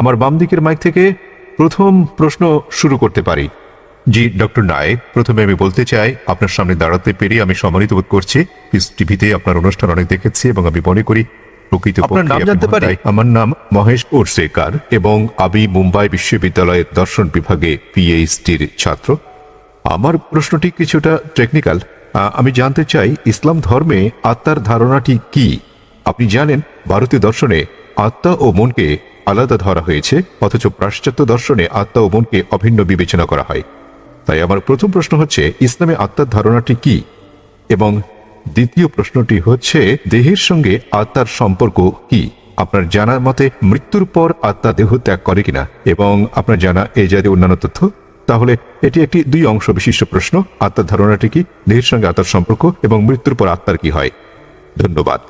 আমার বাম দিকের মাইক থেকে প্রথম প্রশ্ন শুরু করতে পারি। জি ডক্টর নায়েক প্রথমে আমি বলতে চাই আপনার সামনে দাঁড়াতে পেরে আমি সম্মানিত বোধ করছি। পিস টিভিতে আপনার অনুষ্ঠান অনেক দেখেছি এবং আমি মনে করি প্রকৃত নাম জানতে পারি? আমার নাম মহেশ ওরসেকার এবং আমি মুম্বাই বিশ্ববিদ্যালয়ের দর্শন বিভাগে পিএইচডির ছাত্র। আমার প্রশ্নটি কিছুটা টেকনিক্যাল আমি জানতে চাই ইসলাম ধর্মে আত্মার ধারণাটি কি? আপনি জানেন ভারতীয় দর্শনে আত্মা ও মনকে আলাদা ধরা হয়েছে, অথচ পাশ্চাত্য দর্শনে আত্মা ও মনকে অভিন্ন বিবেচনা করা হয়। তাই আমার প্রথম প্রশ্ন হচ্ছে, ইসলামে আত্মার ধারণাটি কি? এবং দ্বিতীয় প্রশ্নটি হচ্ছে, দেহের সঙ্গে আত্মার সম্পর্ক কি? আপনার জানার মতে মৃত্যুর পর আত্মা দেহ ত্যাগ করে কিনা? এবং আপনার জানা এই জাতীয় অন্যান্য তথ্য? তাহলে এটি একটি দুই অংশ বিশিষ্ট প্রশ্ন, আত্মার ধারণাটি কি? দেহের সঙ্গে আত্মার সম্পর্ক এবং মৃত্যুর পর আত্মার কি হয়? ধন্যবাদ।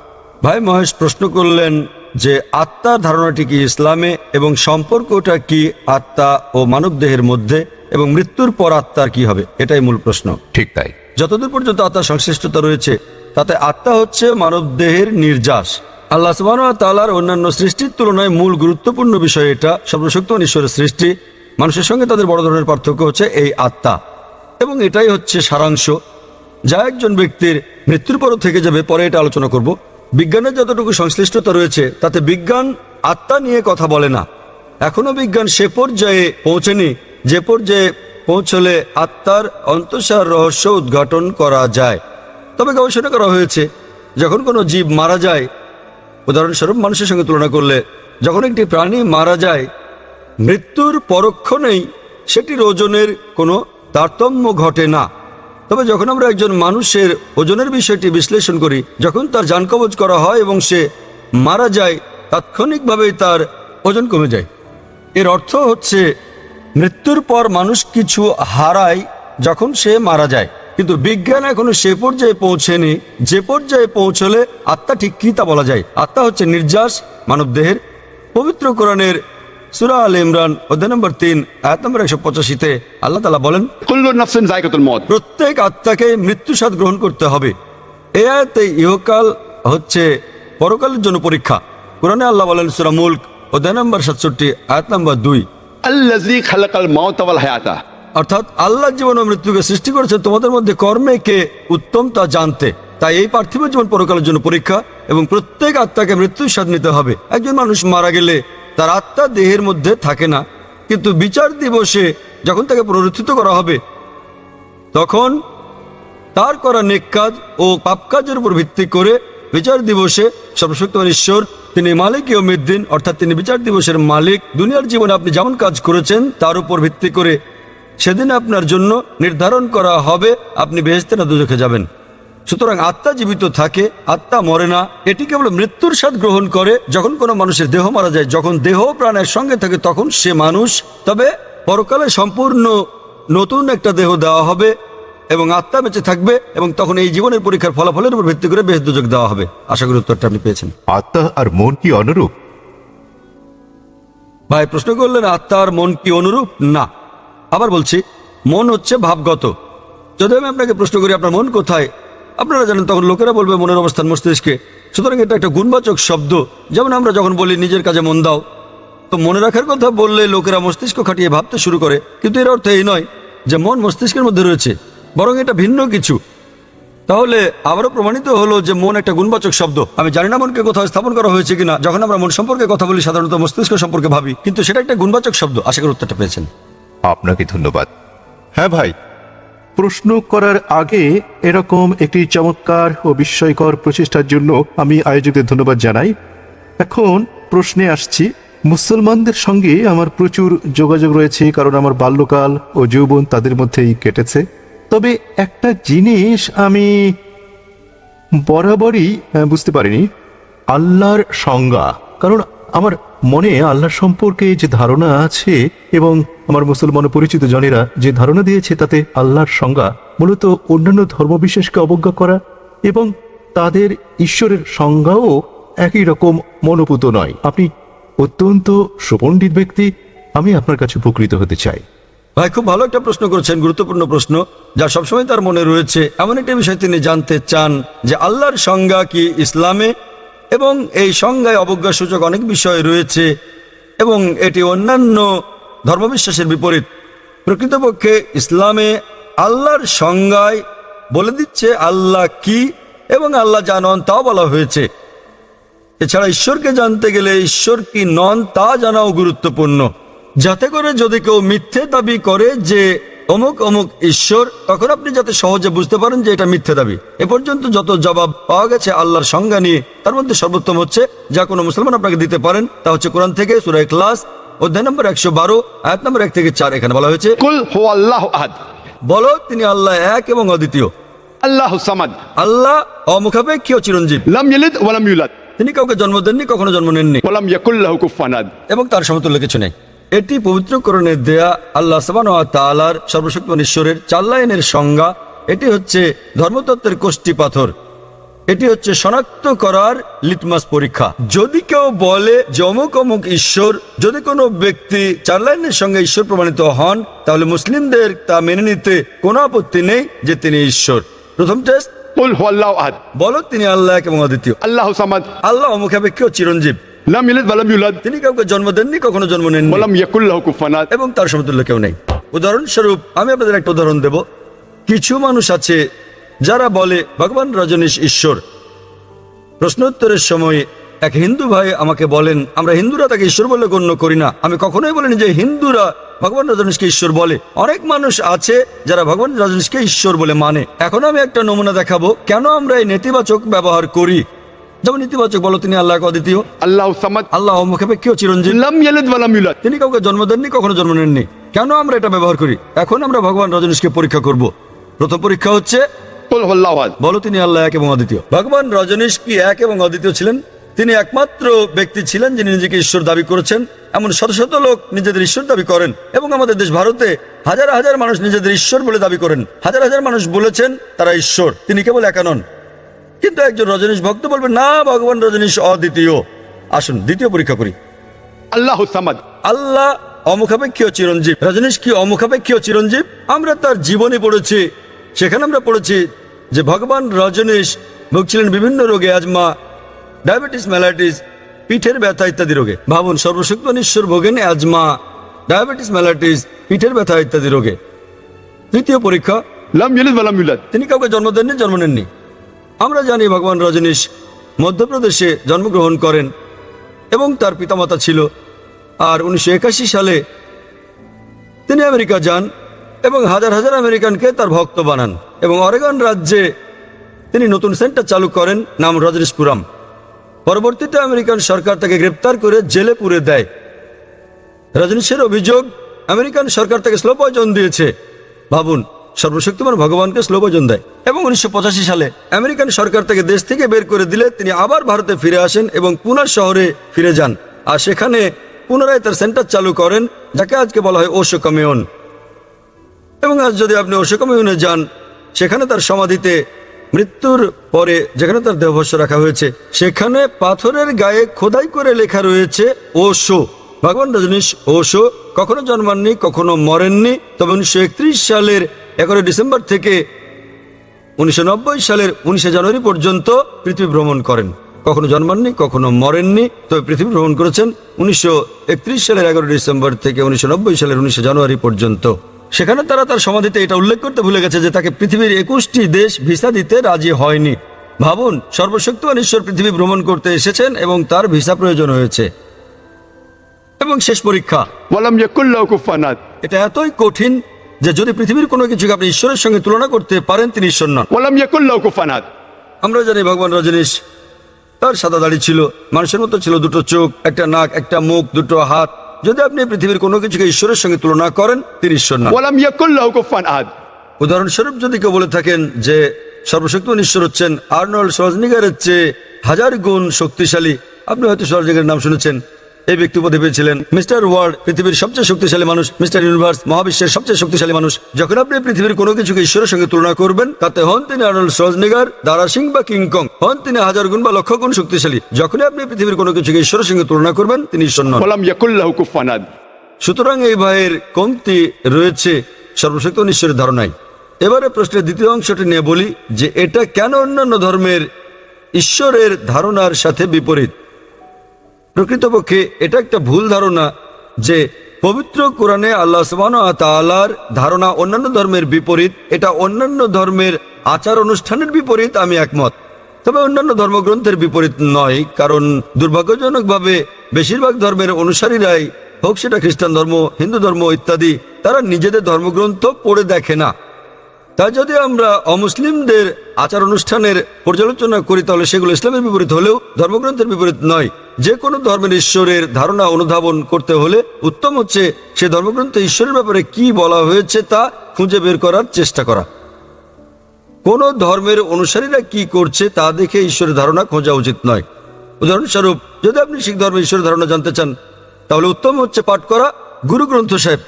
ভাই মহেশ প্রশ্ন করলেন যে আত্মার ধারণাটি কি ইসলামে এবং সম্পর্কটা কি আত্মা ও মানব দেহের মধ্যে এবং মৃত্যুর পর আত্মার কি হবে? এটাই মূল প্রশ্ন। ঠিক তাই। যতদূর পর্যন্ত আত্মার সংশ্লিষ্টতা রয়েছে তাতে আত্মা হচ্ছে মানব দেহের নির্যাস। আল্লাহ সুবাহ তালার অন্যান্য সৃষ্টির তুলনায় মূল গুরুত্বপূর্ণ বিষয় এটা সর্বশক্তিমান ঈশ্বরের সৃষ্টি। মানুষের সঙ্গে তাদের বড় ধরনের পার্থক্য হচ্ছে এই আত্মা। এবং এটাই হচ্ছে সারাংশ। যা একজন ব্যক্তির মৃত্যুর পরও থেকে যাবে পরে এটা আলোচনা করব। বিজ্ঞানের যতটুকু সংশ্লিষ্টতা রয়েছে, তাতে বিজ্ঞান আত্মা নিয়ে কথা বলে না। এখনও বিজ্ঞান সে পর্যায়ে পৌঁছেনি, যে পর্যায়ে পৌঁছলে আত্মার অন্তঃসার রহস্য উদ্ঘাটন করা যায়। তবে গবেষণা করা হয়েছে, যখন কোনো জীব মারা যায়, উদাহরণস্বরূপ মানুষের সঙ্গে তুলনা করলে, যখন একটি প্রাণী মারা যায়, মৃত্যুর পরক্ষণেই সেটির ওজনের কোনো তারতম্য ঘটে না। তবে যখন আমরা একজন মানুষের ওজনের বিষয়টি বিশ্লেষণ করি, যখন তার যান কবজ করা হয় এবং সে মারা যায়, তাৎক্ষণিকভাবেই তার ওজন কমে যায়। এর অর্থ হচ্ছে, মৃত্যুর পর মানুষ কিছু হারায় যখন সে মারা যায়। কিন্তু বিজ্ঞান এখনও সে পর্যায়ে পৌঁছেনি। যে পর্যায়ে পৌঁছলে আত্মা ঠিক কি তা বলা যায়? আত্মা হচ্ছে নির্যাস, মানবদেহের পবিত্র কোরআনের সুরা আল ইমরান অধ্যায় নম্বর তিন আয়াত নম্বর একশো পঁচাশিতে আল্লাহ তালা বলেন প্রত্যেক আত্মাকে মৃত্যু স্বাদ গ্রহণ করতে হবে। এ আয়াতে ইহকাল হচ্ছে পরকালের জন্য পরীক্ষা। কোরআনে আল্লাহ বলেন সুরা মুল্ক অধ্যায় নম্বর সাতষট্টি আয়াত নম্বর দুই। অর্থাৎ আল্লাহ জীবন ও মৃত্যুকে সৃষ্টি করেছে তোমাদের মধ্যে কর্মে কে উত্তম তা জানতে। তাই এই পার্থিব জীবন পরকালের জন্য পরীক্ষা এবং প্রত্যেক আত্মাকে মৃত্যুর স্বাদ নিতে হবে। একজন মানুষ মারা গেলে তার আত্মা দেহের মধ্যে থাকে না, কিন্তু বিচার দিবসে যখন তাকে পুনরুত্থিত করা হবে, তখন তার করা নেক কাজ ও পাপ কাজের উপর ভিত্তি করে বিচার দিবসে সর্বশক্তিমান ঈশ্বর, তিনি মালিক ইয়মিদ্দিন অর্থাৎ তিনি বিচার দিবসের মালিক, দুনিয়ার জীবনে আপনি যেমন কাজ করেছেন, তার উপর ভিত্তি করে সেদিন আপনার জন্য নির্ধারণ করা হবে, আপনি বেহেস্তে না যাবেন। সুতরাং আত্মা জীবিত থাকে আত্মা মরে না। এটি কেবল মৃত্যুর স্বাদ গ্রহণ করে। যখন কোনো মানুষের দেহ মারা যায় যখন দেহ প্রাণের সঙ্গে থাকে তখন সে মানুষ। তবে পরকালে সম্পূর্ণ নতুন একটা দেহ দেওয়া হবে এবং আত্মা বেঁচে থাকবে এবং তখন এই জীবনের পরীক্ষার ফলাফলের উপর ভিত্তি করে বেশ দুযোগ দেওয়া হবে। আশা করি উত্তরটা আপনি পেয়েছেন। আত্মা আর মন কি অনুরূপ? ভাই প্রশ্ন করলেন আত্মা আর মন কি অনুরূপ? না। আবার বলছি মন হচ্ছে ভাবগত। যদি আমি আপনাকে প্রশ্ন করি আপনার মন কোথায়? আপনারা জানেন তখন লোকেরা বলবে মনের অবস্থান মস্তিষ্কে। সুতরাং এটা একটা গুণবাচক শব্দ। যেমন আমরা যখন বলি নিজের কাজে মন দাও তো মনে রাখার কথা বললে লোকেরা মস্তিষ্ক খাটিয়ে ভাবতে শুরু করে। কিন্তু এর অর্থ এই নয় যে মন মস্তিষ্কের মধ্যে রয়েছে বরং এটা ভিন্ন কিছু। তাহলে আবারও প্রমাণিত হলো যে মন একটা গুণবাচক শব্দ। আমি জানি না মনকে কোথাও স্থাপন করা হয়েছে কিনা। যখন আমরা মন সম্পর্কে কথা বলি সাধারণত মস্তিষ্ক সম্পর্কে ভাবি। কিন্তু সেটা একটা গুণবাচক শব্দ। আশা করি উত্তরটা পেয়েছেন। আপনাকে ধন্যবাদ। হ্যাঁ ভাই প্রশ্ন করার আগে এরকম একটি চমৎকার ও বিস্ময়কর প্রচেষ্টার জন্য আমি আয়োজকদের ধন্যবাদ জানাই। এখন প্রশ্নে আসছি, মুসলমানদের সঙ্গে আমার প্রচুর যোগাযোগ রয়েছে, কারণ আমার বাল্যকাল ও যৌবন তাদের মধ্যেই কেটেছে। তবে একটা জিনিস আমি বরাবরই বুঝতে পারিনি। আল্লাহর সংজ্ঞা, কারণ আমার মনে আল্লাহর সম্পর্কে যে ধারণা আছে এবং আমার মুসলমান পরিচিত জনেরা যে ধারণা দিয়েছে তাতে আল্লাহর সংজ্ঞা মূলত অন্যান্য ধর্মবিশেষকে অবজ্ঞা করা এবং তাদের ঈশ্বরের সংজ্ঞাও একই রকম মনোপুত নয়। আপনি অত্যন্ত সুপণ্ডিত ব্যক্তি, আমি আপনার কাছে উপকৃত হতে চাই। ভাই, খুব ভালো একটা প্রশ্ন করেছেন, গুরুত্বপূর্ণ প্রশ্ন, যা সবসময় তার মনে রয়েছে। এমন একটা বিষয় তিনি জানতে চান যে আল্লাহর সংজ্ঞা কি ইসলামে এবং এই সংজ্ঞায় অবজ্ঞা সূচক অনেক বিষয় রয়েছে এবং এটি অন্যান্য ধর্মবিশ্বাসের বিপরীত। প্রকৃতপক্ষে ইসলামে আল্লাহর সংজ্ঞায় বলে দিচ্ছে আল্লাহ কি এবং আল্লাহ যা নন তাও বলা হয়েছে। এছাড়া ঈশ্বরকে জানতে গেলে ঈশ্বর কি নন তা জানাও গুরুত্বপূর্ণ। যাতে করে যদি কেউ মিথ্যে দাবি করে যে অমুক অমুক ঈশ্বর তখন আপনি যাতে সহজে বুঝতে পারেন যে এটা মিথ্যে দাবি। এ পর্যন্ত যত জবাব পাওয়া গেছে আল্লাহর সংজ্ঞা নিয়ে তার মধ্যে সর্বোত্তম হচ্ছে যা কোনো মুসলমান আপনাকে দিতে পারেন তা হচ্ছে কোরআন থেকে সুরাই ক্লাস অধ্যায় নম্বর একশো বারো আয়াত নম্বর এক থেকে চার এখানে বলা হয়েছে বলো তিনি আল্লাহ এক এবং অদ্বিতীয়। আল্লাহ আল্লাহ অমুখাপেক্ষী চিরঞ্জীব। লাম ইলিদ ওয়ালাম ইউলাদ। তিনি কাউকে জন্ম দেননি কখনো জন্ম নেননি। এবং তার সমতুল্য কিছু নেই। এটি পবিত্রকরণে দেয়া আল্লাহ সাবান তালার ঈশ্বরের চাল্লাইনের সংজ্ঞা। এটি হচ্ছে ধর্মতত্ত্বের কোষ্টি পাথর। এটি হচ্ছে শনাক্ত করার লিটমাস পরীক্ষা। যদি কেউ বলে যে অমুক অমুক ঈশ্বর যদি কোনো ব্যক্তি চারলাইনের সঙ্গে ঈশ্বর প্রমাণিত হন তাহলে মুসলিমদের তা মেনে নিতে কোনো আপত্তি নেই যে তিনি ঈশ্বর। প্রথম টেস্ট বলো তিনি আল্লাহ এবং আদিত্য আল্লাহ আল্লাহ মুখাপেক্ষী চিরঞ্জীব। লাম ইলাদ ওয়ালাম ইউলাদ তিনি কাউকে জন্ম দেননি কখনো জন্ম নেন বললাম ইয়াকুল্লাহু কুফানাত এবং তার সমতুল্য কেউ নেই। উদাহরণস্বরূপ আমি আপনাদের একটা উদাহরণ দেব। কিছু মানুষ আছে যারা বলে ভগবান রজনীশ ঈশ্বর। প্রশ্নোত্তরের সময় এক হিন্দু ভাই আমাকে বলেন আমরা হিন্দুরা তাকে ঈশ্বর বলে গণ্য করি না। আমি কখনোই বলিনি যে হিন্দুরা ভগবান রজনীশকে ঈশ্বর বলে। অনেক মানুষ আছে যারা ভগবান রজনীশকে ঈশ্বর বলে মানে। এখন আমি একটা নমুনা দেখাবো। কেন আমরা এই নেতিবাচক ব্যবহার করি? যেমন ইতিবাচক বলো তিনি আল্লাহ অদ্বিতীয়। আল্লাহ আল্লাহ কেউ চিরঞ্জীব। তিনি কাউকে জন্ম দেননি কখনো জন্ম নেননি। কেন আমরা এটা ব্যবহার করি? এখন আমরা ভগবান রজনীশকে পরীক্ষা করব। প্রথম পরীক্ষা হচ্ছে বলো তিনি আল্লাহ এক এবং অদ্বিতীয়। ভগবান রজনীশ কি এক এবং অদ্বিতীয় ছিলেন? তিনি একমাত্র ব্যক্তি ছিলেন যিনি নিজেকে ঈশ্বর দাবি করেছেন। এমন শত শত লোক নিজেদের ঈশ্বর দাবি করেন এবং আমাদের দেশ ভারতে হাজার হাজার মানুষ নিজেদের ঈশ্বর বলে দাবি করেন। হাজার হাজার মানুষ বলেছেন তারা ঈশ্বর। তিনি কেবল একা নন। কিন্তু একজন রজনীশ ভক্ত বলবে না ভগবান রজনীশ অদ্বিতীয়। আসুন দ্বিতীয় পরীক্ষা করি। আল্লাহ আল্লাহ অমুখাপেক্ষীয় চিরঞ্জীব। রজনীশ কি অমুখাপেক্ষীয় চিরঞ্জীব? আমরা তার জীবনে পড়েছি। সেখানে আমরা পড়েছি যে ভগবান রজনীশ ভুগছিলেন বিভিন্ন রোগে আজমা ডায়াবেটিস ম্যালাইটিস পিঠের ব্যথা ইত্যাদি রোগে। ভাবুন সর্বশক্তিমান ঈশ্বর ভোগেন আজমা ডায়াবেটিস ম্যালাইটিস পিঠের ব্যথা ইত্যাদি রোগে। তৃতীয় পরীক্ষা। তিনি কাউকে জন্ম দেননি জন্ম নেননি। আমরা জানি ভগবান রজনীশ মধ্যপ্রদেশে জন্মগ্রহণ করেন এবং তার পিতামাতা ছিল। আর উনিশশো একাশি সালে তিনি আমেরিকা যান এবং হাজার হাজার আমেরিকানকে তার ভক্ত বানান এবং অরেগন রাজ্যে তিনি নতুন সেন্টার চালু করেন, নাম রজনীশপুরম। পরবর্তীতে আমেরিকান সরকার তাকে গ্রেপ্তার করে জেলে পুরে দেয়। রজনীশের অভিযোগ, আমেরিকান সরকার তাকে স্লো পয়জন দিয়েছে, ভাবুন। সর্বশক্তিমান ভগবানকে স্লো দেয় এবং উনিশশো পঁচাশি সালে আমেরিকান সরকার তাকে দেশ থেকে বের করে দিলে তিনি আবার ভারতে ফিরে আসেন এবং পুনার শহরে ফিরে যান। আর সেখানে পুনরায় তার সেন্টার চালু করেন, যাকে আজকে বলা হয় ওশো কমিউন এবং আজ যদি আপনি ওশো কমিউনে যান, সেখানে তার সমাধিতে মৃত্যুর পরে যেখানে তার দেহভস্য রাখা হয়েছে, সেখানে পাথরের গায়ে খোদাই করে লেখা রয়েছে, ওশো। ভগবান রজনীশ, ওশো। কখনো জন্মাননি, কখনো মরেননি, তবে উনিশশো একত্রিশ সালের এগারোই ডিসেম্বর থেকে উনিশশো নব্বই সালের উনিশে জানুয়ারি পর্যন্ত পৃথিবী ভ্রমণ করেন। কখনো জন্মাননি কখনো মরেননি। তবে পৃথিবী ভ্রমণ করেছেন উনিশশো একত্রিশ সালের এগারো ডিসেম্বর থেকে উনিশশো নব্বই সালের উনিশে জানুয়ারি পর্যন্ত। সেখানে তারা তার সমাধিতে এটা উল্লেখ করতে ভুলে গেছে যে তাকে পৃথিবীর একুশটি দেশ ভিসা দিতে রাজি হয়নি। ভাবুন সর্বশক্তিমান ঈশ্বর পৃথিবী ভ্রমণ করতে এসেছেন এবং তার ভিসা প্রয়োজন হয়েছে। এবং শেষ পরীক্ষা। এটা এতই কঠিন যে যদি পৃথিবীর কোনো কিছুকে আপনি ঈশ্বরের সঙ্গে তুলনা করতে পারেন তিনি ঈশ্বর নন। আমরা জানি ভগবান রজনীশ তার সাদা দাড়ি ছিল মানুষের মতো ছিল দুটো চোখ একটা নাক একটা মুখ দুটো হাত। যদি আপনি পৃথিবীর কোনো কিছুকে ঈশ্বরের সঙ্গে তুলনা করেন তিনি ঈশ্বর নন। উদাহরণস্বরূপ যদি কেউ বলে থাকেন যে সর্বশক্তি ঈশ্বর হচ্ছেন আর্নল্ড সরজনিগারের চেয়ে হাজার গুণ শক্তিশালী আপনি হয়তো সরজনিগারের নাম শুনেছেন এই ব্যক্তি উপাধি পেয়েছিলেন মিস্টার ওয়ার্ল্ড পৃথিবীর সবচেয়ে শক্তিশালী মানুষ মিস্টার ইউনিভার্স মহাবিশ্বের সবচেয়ে শক্তিশালী মানুষ। যখন আপনি পৃথিবীর কোনো কিছুকে ঈশ্বরের সঙ্গে তুলনা করবেন তাতে হন তিনি আর্নল্ড সজনিগার দারা সিং বা কিংকং হন তিনি হাজার গুণ বা লক্ষ গুণ শক্তিশালী। যখনই আপনি পৃথিবীর কোনো কিছুকে ঈশ্বরের সঙ্গে তুলনা করবেন তিনি ঈশ্বর নন। সুতরাং এই ভাইয়ের কমতি রয়েছে সর্বশক্ত ঈশ্বরের ধারণায়। এবারে প্রশ্নের দ্বিতীয় অংশটি নিয়ে বলি যে এটা কেন অন্যান্য ধর্মের ঈশ্বরের ধারণার সাথে বিপরীত? প্রকৃতপক্ষে এটা একটা ভুল ধারণা যে পবিত্র কোরআনে আল্লাহ তাআলার ধারণা অন্যান্য ধর্মের বিপরীত, এটা অন্যান্য ধর্মের আচার অনুষ্ঠানের বিপরীত, আমি একমত। তবে অন্যান্য ধর্মগ্রন্থের বিপরীত নয়, কারণ দুর্ভাগ্যজনকভাবে বেশিরভাগ ধর্মের অনুসারীরাই হোক সেটা খ্রিস্টান ধর্ম, হিন্দু ধর্ম ইত্যাদি, তারা নিজেদের ধর্মগ্রন্থ পড়ে দেখে না। তাই যদি আমরা অমুসলিমদের আচার অনুষ্ঠানের পর্যালোচনা করি, তাহলে সেগুলো ইসলামের বিপরীত হলেও ধর্মগ্রন্থের বিপরীত নয়। যে কোনো ধর্মের ঈশ্বরের ধারণা অনুধাবন করতে হলে উত্তম হচ্ছে সে ধর্মগ্রন্থে ঈশ্বরের ব্যাপারে কি বলা হয়েছে তা খুঁজে বের করার চেষ্টা করা। কোন ধর্মের অনুসারীরা কি করছে তা দেখে ঈশ্বরের ধারণা খোঁজা উচিত নয়। উদাহরণস্বরূপ, যদি আপনি শিখ ধর্মের ঈশ্বরের ধারণা জানতে চান, তাহলে উত্তম হচ্ছে পাঠ করা গুরু গ্রন্থ সাহেব।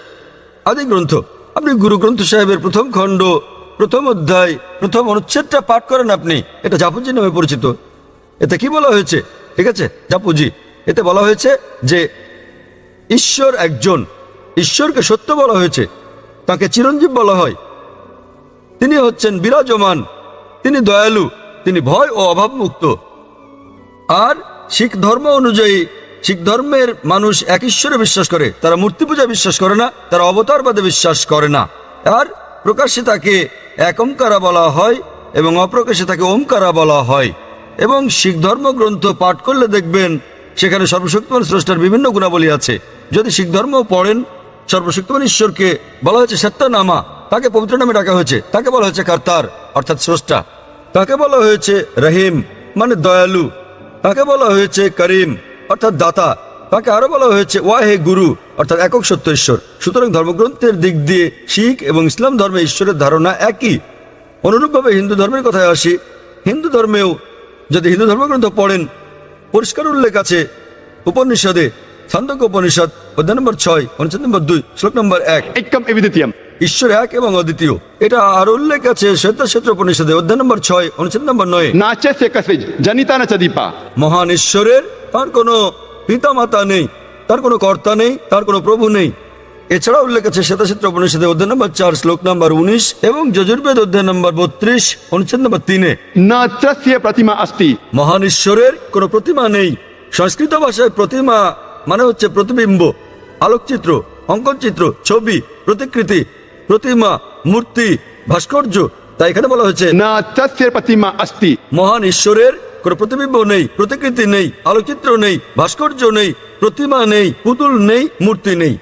আদি গ্রন্থ। আপনি গুরু গ্রন্থ সাহেবের প্রথম খণ্ড প্রথম অধ্যায়, প্রথম অনুচ্ছেদটা পাঠ করেন আপনি। এটা জাপুজি নামে পরিচিত। এতে কি বলা হয়েছে? ঠিক আছে, জাপুজি। এতে বলা হয়েছে যে, ঈশ্বর একজন। ঈশ্বরকে সত্য বলা হয়েছে। তাকে চিরঞ্জীব বলা হয়। তিনি হচ্ছেন বিরাজমান। তিনি দয়ালু। তিনি ভয় ও অভাবমুক্ত। আর শিখ ধর্ম অনুযায়ী, শিখ ধর্মের মানুষ এক ঈশ্বরে বিশ্বাস করে। তারা মূর্তি পূজা বিশ্বাস করে না, তারা অবতারবাদে বিশ্বাস করে না। আর প্রকাশ্যে তাকে একমকারা বলা হয় এবং অপ্রকাশে তাকে ওমকারা বলা হয়। এবং শিখ ধর্মগ্রন্থ পাঠ করলে দেখবেন সেখানে সর্বশক্তিমান স্রষ্টার বিভিন্ন গুণাবলী আছে। যদি শিখ ধর্ম পড়েন, সর্বশক্তিমান ঈশ্বরকে বলা হয়েছে সত্তা নামা তাকে পবিত্র নামে ডাকা হয়েছে, তাকে বলা হয়েছে কার্তার, অর্থাৎ স্রষ্টা। তাকে বলা হয়েছে রহিম মানে দয়ালু। তাকে বলা হয়েছে করিম, অর্থাৎ দাতা। তাকে আরও বলা হয়েছে ওয়া হে গুরু অর্থাৎ একক সত্য ঈশ্বর। সুতরাং ধর্মগ্রন্থের দিক দিয়ে শিখ এবং ইসলাম ধর্মে ঈশ্বরের ধারণা একই। অনুরূপভাবে হিন্দু ধর্মের কথায় আসি হিন্দু ধর্মেও যদি হিন্দু ধর্মগ্রন্থ পড়েন পরিষ্কার উল্লেখ আছে উপনিষদে ছান্দক উপনিষদ অধ্যায় নম্বর ছয় অনুচ্ছেদ নম্বর দুই শ্লোক নম্বর এক। ঈশ্বর এক এবং অদ্বিতীয়। এটা আর উল্লেখ আছে শ্বেতাক্ষেত্র উপনিষদে অধ্যায় নম্বর ছয় অনুচ্ছেদ নম্বর নয়। জানিতা না মহান ঈশ্বরের তার কোনো পিতামাতা নেই তার কোনো কর্তা নেই তার কোনো প্রভু নেই। এছাড়া উল্লেখ আছে শ্বেতাক্ষেত্র উপনিষদে অধ্যায় নম্বর চার শ্লোক নম্বর উনিশ এবং যজুর্বেদ অধ্যায় নম্বর বত্রিশ অনুচ্ছেদ নম্বর তিনে। প্রতিমা আস্তি। মহান ঈশ্বরের কোনো প্রতিমা নেই। সংস্কৃত ভাষায় প্রতিমা মানে হচ্ছে প্রতিবিম্ব আলোকচিত্র অঙ্কন চিত্র ছবি প্রতিকৃতি প্রতিমা মূর্তি ভাস্কর্য তাই এখানে বলা হয়েছে না প্রতিমা আস্তি। মহান ঈশ্বরের কোনো প্রতিবিম্ব নেই, প্রতিকৃতি নেই আলোকচিত্র নেই, ভাস্কর্য নেই, প্রতিমা নেই, পুতুল নেই, মূর্তি নেই।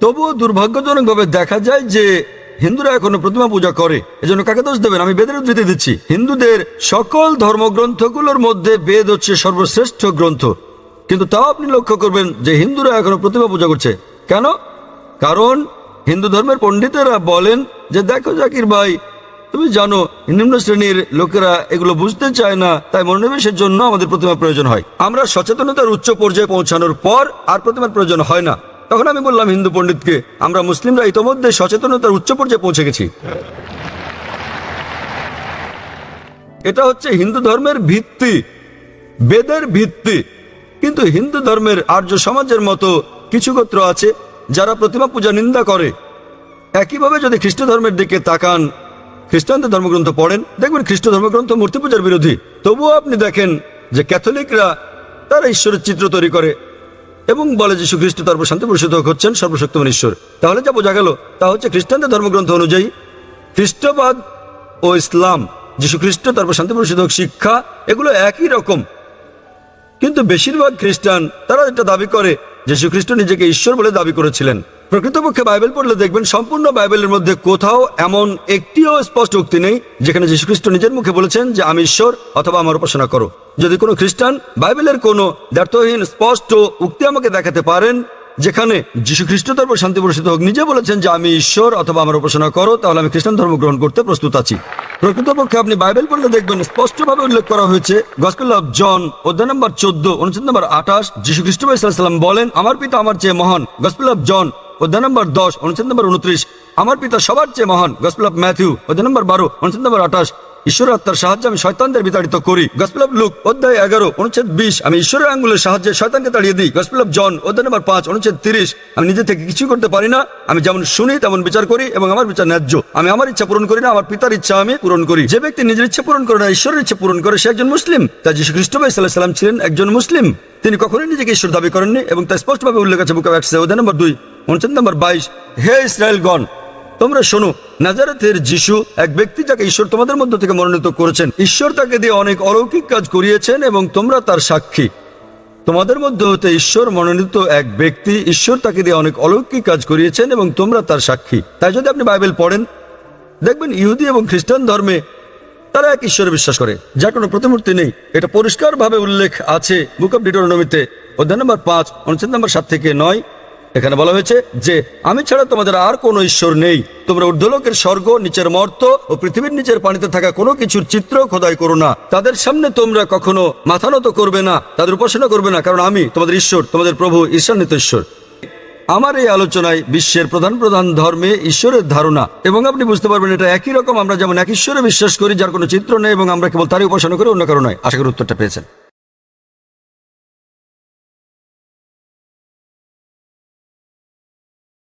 তবুও দুর্ভাগ্যজনকভাবে দেখা যায় যে হিন্দুরা এখনও প্রতিমা পূজা করে। এজন্য কাকে দোষ দেবেন? আমি বেদের উদ্ধৃতি দিচ্ছি। হিন্দুদের সকল ধর্মগ্রন্থগুলোর মধ্যে বেদ হচ্ছে সর্বশ্রেষ্ঠ গ্রন্থ। কিন্তু তাও আপনি লক্ষ্য করবেন যে হিন্দুরা এখনও প্রতিমা পূজা করছে। কেন? কারণ হিন্দু ধর্মের পণ্ডিতেরা বলেন যে, দেখো জাকির ভাই তুমি জানো, নিম্ন শ্রেণির লোকেরা এগুলো বুঝতে চায় না, তাই মনোনিবেশের জন্য আমাদের প্রতিমা প্রয়োজন হয়। আমরা সচেতনতার উচ্চ পর্যায়ে পৌঁছানোর পর আর প্রতিমার প্রয়োজন হয় না। তখন আমি বললাম, হিন্দু পণ্ডিতকে, আমরা মুসলিমরা ইতোমধ্যে সচেতনতার উচ্চ পর্যায়ে পৌঁছে গেছি। এটা হচ্ছে হিন্দু ধর্মের ভিত্তি, বেদের ভিত্তি। কিন্তু হিন্দু ধর্মের আর্য সমাজের মতো কিছু গোত্র আছে, যারা প্রতিমা পূজা নিন্দা করে। একইভাবে যদি খ্রিস্ট ধর্মের দিকে তাকান খ্রিস্টানদের ধর্মগ্রন্থ পড়েন, দেখবেন খ্রিস্ট ধর্মগ্রন্থ মূর্তি পূজার বিরোধী। তবুও আপনি দেখেন যে ক্যাথলিকরা তারা ঈশ্বরের চিত্র তৈরি করে এবং বলে যীশু খ্রিস্ট তারপর শান্তি পরিশোধক হচ্ছেন সর্বশক্তিমান ঈশ্বর। তাহলে যা বোঝা গেল, তা হচ্ছে খ্রিস্টানদের ধর্মগ্রন্থ অনুযায়ী খ্রিস্টবাদ ও ইসলাম খ্রিস্ট তারপর শান্তি পরিশোধক শিক্ষা, এগুলো একই রকম। কিন্তু বেশিরভাগ খ্রিস্টান তারা এটা দাবি করে যে খ্রিস্ট নিজেকে ঈশ্বর বলে দাবি করেছিলেন। প্রকৃতপক্ষে বাইবেল পড়লে দেখবেন সম্পূর্ণ বাইবেলের মধ্যে কোথাও এমন একটিও স্পষ্ট উক্তি নেই, যেখানে যীশু খ্রিস্ট নিজের মুখে বলেছেন যে, আমি ঈশ্বর অথবা আমার উপাসনা করো। যদি কোনো খ্রিস্টান বাইবেলের কোনো দ্ব্যর্থহীন স্পষ্ট উক্তি আমাকে দেখাতে পারেন, যেখানে যীশু খ্রিস্ট তারপর শান্তি পরিষদ হোক, নিজে বলেছেন যে, আমি ঈশ্বর অথবা আমার উপাসনা করো, তাহলে আমি খ্রিস্টান ধর্ম গ্রহণ করতে প্রস্তুত আছি। প্রকৃতপক্ষে আপনি বাইবেল পড়লে দেখবেন স্পষ্টভাবে উল্লেখ করা হয়েছে গসপেল অফ জন অধ্যায় নম্বর চোদ্দ, অনুচ্ছেদ নম্বর আঠাশ যীশু খ্রিস্ট সাল্লাম বলেন, আমার পিতা আমার চেয়ে মহান। গসপেল অফ জন অধ্যায় নম্বর দশ, অনুচ্ছেদ নম্বর উনত্রিশ। আমার পিতা সবার চেয়ে মহান গসপেল অফ ম্যাথিউ অধ্যায় নম্বর বারো, অনুচ্ছেদ নম্বর আঠাশ। ঈশ্বরের আত্মার সাহায্যে আমি শয়তানদের বিতাড়িত করি। গসপেল অফ লুক অধ্যায় এগারো, অনুচ্ছেদ বিশ, আমি ঈশ্বরের আঙ্গুলের সাহায্যে শয়তানকে তাড়িয়ে দিই। গসপেল অফ জন অধ্যায় নম্বর পাঁচ, অনুচ্ছেদ তিরিশ, আমি নিজে থেকে কিছু করতে পারি না। আমি যেমন শুনি, তেমন বিচার করি এবং আমার বিচার ন্যায্য। আমি আমার ইচ্ছা পূরণ করি না, আমার পিতার ইচ্ছা আমি পূরণ করি। যে ব্যক্তি নিজের ইচ্ছা পূরণ করে না, ঈশ্বরের ইচ্ছা পূরণ করে, সে একজন মুসলিম। তাই যীশু খ্রিস্ট ভাই সাল্লাহ সাল্লাম ছিলেন একজন মুসলিম। তিনি কখনোই নিজেকে ঈশ্বর দাবি করেননি এবং তা স্পষ্টভাবে উল্লেখ আছে বুক অফ অ্যাক্টসে অধ্যায় নম্বর দুই। অনুচ্ছেদ নম্বর বাইশ, হে ইসরায়েলগণ, তোমরা শোনো নাজারেথের যিশু এক ব্যক্তি যাকে ঈশ্বর তোমাদের মধ্য থেকে মনোনীত করেছেন। ঈশ্বর তাকে দিয়ে অনেক অলৌকিক কাজ করিয়েছেন এবং তোমরা তার সাক্ষী। তোমাদের মধ্যে হতে ঈশ্বর মনোনীত এক ব্যক্তি, ঈশ্বর তাকে দিয়ে অনেক অলৌকিক কাজ করিয়েছেন এবং তোমরা তার সাক্ষী। তাই যদি আপনি বাইবেল পড়েন, দেখবেন ইহুদি এবং খ্রিস্টান ধর্মে তারা এক ঈশ্বরে বিশ্বাস করে, যার কোনো প্রতিমূর্তি নেই। এটা পরিষ্কারভাবে উল্লেখ আছে বুক অফ ডিটোনমিতে অধ্যায় নম্বর পাঁচ অনুচ্ছেদ নম্বর সাত থেকে নয়। এখানে বলা হয়েছে যে, আমি ছাড়া তোমাদের আর কোনো ঈশ্বর নেই। তোমরা ঊর্ধ্বলোকের স্বর্গ, নিচের মর্ত ও পৃথিবীর নিচের পানিতে থাকা কোনো কিছুর চিত্র খোদাই করো না। তাদের সামনে তোমরা কখনো মাথা নত করবে না, তাদের উপাসনা করবে না, কারণ আমি তোমাদের ঈশ্বর, তোমাদের প্রভু ঈশ্বান্বিত ঈশ্বর। আমার এই আলোচনায় বিশ্বের প্রধান প্রধান ধর্মে ঈশ্বরের ধারণা, এবং আপনি বুঝতে পারবেন এটা একই রকম, আমরা যেমন এক ঈশ্বরে বিশ্বাস করি, যার কোনো চিত্র নেই, এবং আমরা কেবল তারই উপাসনা করি, অন্য কারও নয়। আশা করি উত্তরটা পেয়েছেন।